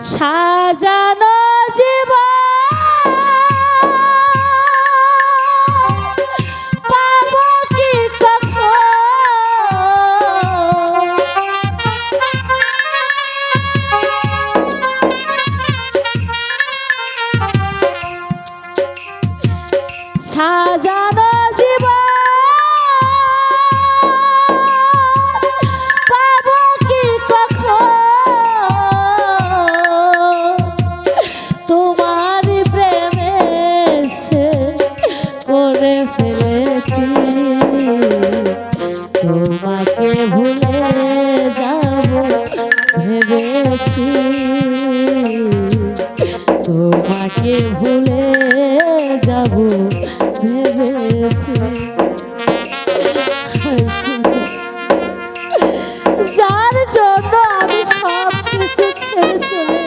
사자노 ফেলেছি তোমাকে ভুলে যাব, ভেবেছি। তোমাকে ভুলে যাব, ভেবেছি। যার জন্য আমি সব কিছু ছেড়ে চলে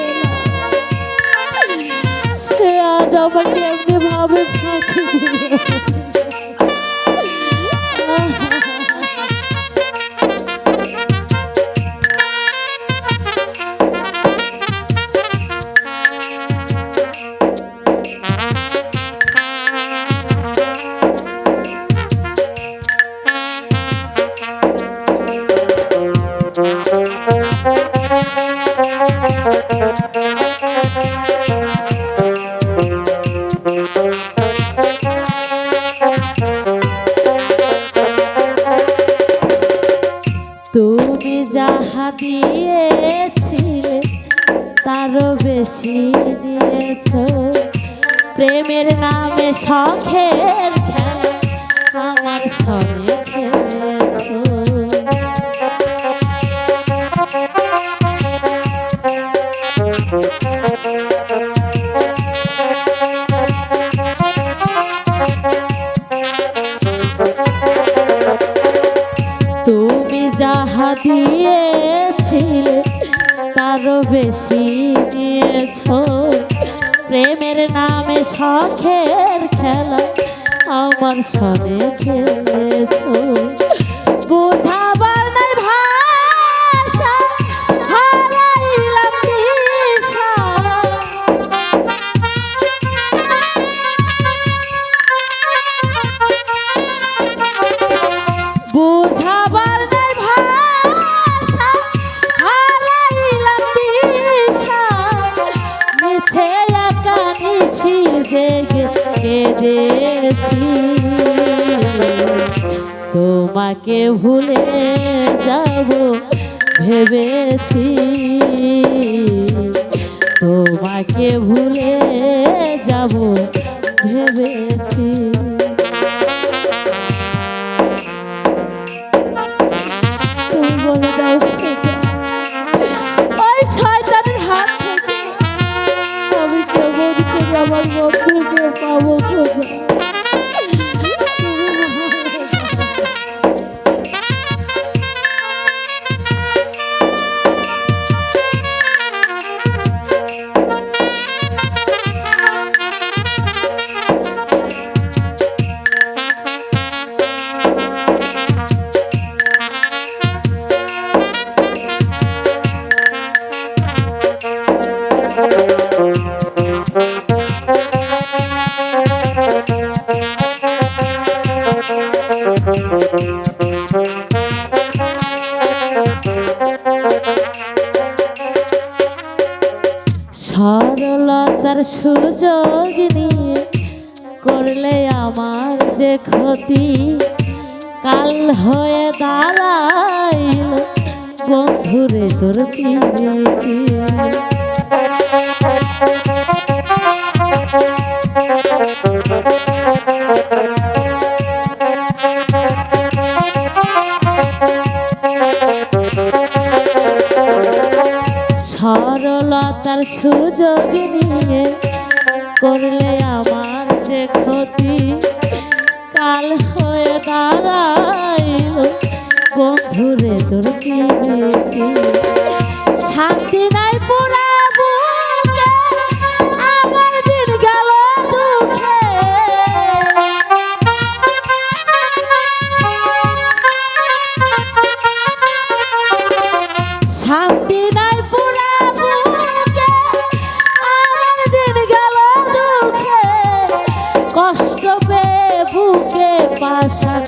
সে আজ আমাকে এমনি ভাবে যাহা দিয়েছিলে তারও বেশি দিয়েছ। প্রেমের নামে শখের খেলা আমার সঙ্গে খেলেছ। যাহা দিয়েছিলে তারও বেশি দিয়েছ। প্রেমের নামে শখের খেলা আমার সবে খেলেছ তোমাকে ভুলে যাব ভেবেছি। তোমাকে ভুলে যাব ভেবেছি। তুমি বলে দাও সরলতার সুযোগ নিয়ে করলে আমার যে ক্ষতি। কাল হয়ে দাঁড়াইল বন্ধুরে তোর পিরিতি সরলতার সুযোগ নিয়ে করলে আমার যে ক্ষতি, কাল হয়ে দাঁড়াইল বন্ধুরে পিরিতি। শান্তি নাই পুরা